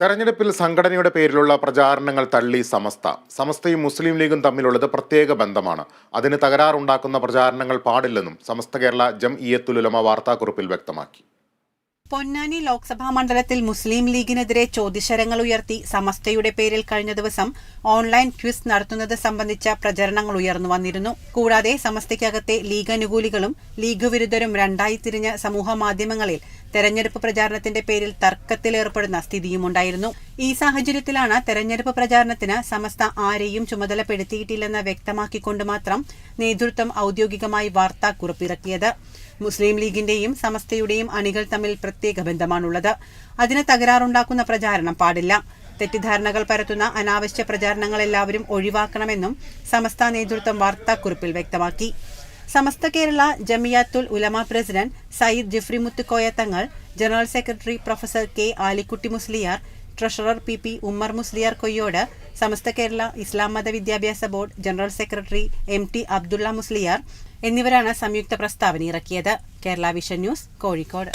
തെരഞ്ഞെടുപ്പിൽ സംഘടനയുടെ പേരിലുള്ള പ്രചാരണങ്ങൾ തള്ളി സമസ്ത. സമസ്തയും മുസ്ലിം ലീഗും തമ്മിലുള്ളത് പ്രത്യേക ബന്ധമാണ്. അതിന് തകരാറുണ്ടാക്കുന്ന പ്രചാരണങ്ങൾ പാടില്ലെന്നും സമസ്ത കേരള ജം ഇയത്തുലുലമ വാർത്താക്കുറിപ്പിൽ വ്യക്തമാക്കി. പൊന്നാനി ലോക്സഭാ മണ്ഡലത്തിൽ മുസ്ലിം ലീഗിനെതിരെ ചോദ്യശരങ്ങൾ ഉയർത്തി സമസ്തയുടെ പേരിൽ കഴിഞ്ഞ ദിവസം ഓൺലൈൻ ക്വിസ് നടത്തുന്നത് സംബന്ധിച്ച പ്രചരണങ്ങൾ ഉയർന്നു വന്നിരുന്നു. കൂടാതെ സമസ്തയ്ക്കകത്തെ ലീഗ് അനുകൂലികളും ലീഗ് വിരുദ്ധരും രണ്ടായി തിരിഞ്ഞ സമൂഹ മാധ്യമങ്ങളിൽ തെരഞ്ഞെടുപ്പ് പ്രചാരണത്തിന്റെ പേരിൽ തർക്കത്തിലേർപ്പെടുന്ന സ്ഥിതിയുമുണ്ടായിരുന്നു. ഈ സാഹചര്യത്തിലാണ് തെരഞ്ഞെടുപ്പ് പ്രചാരണത്തിന് സമസ്ത ആരെയും ചുമതലപ്പെടുത്തിയിട്ടില്ലെന്ന് വ്യക്തമാക്കിക്കൊണ്ട് മാത്രം നേതൃത്വം ഔദ്യോഗികമായി വാർത്താക്കുറിപ്പിറക്കിയത് മുസ്ലിം ലീഗിന്റെയും സമസ്തയുടെയും അണികൾ തമ്മിൽ പ്രത്യേക ബന്ധമാണുള്ളത്. അതിന് തകരാറുണ്ടാക്കുന്ന പ്രചാരണം പാടില്ല. തെറ്റിദ്ധാരണകൾ പരത്തുന്ന അനാവശ്യ പ്രചാരണങ്ങൾ എല്ലാവരും ഒഴിവാക്കണമെന്നും സമസ്ത നേതൃത്വം വാർത്താക്കുറിപ്പിൽ വ്യക്തമാക്കി. Samastha Kerala Jamiyyathul Ulama president Sayyid Jifri Muthukkoya Thangal general secretary professor K Alikutty Musliyar treasurer P P Ummer Musliyar Koyyode Samastha Kerala Islam Matha Vidyabhyasa board general secretary M T Abdulla Musliyar എന്നിവരാണ് സംയുക്ത പ്രസ്താവന ഇറക്കിയത്. Kerala vision news Kozhikode.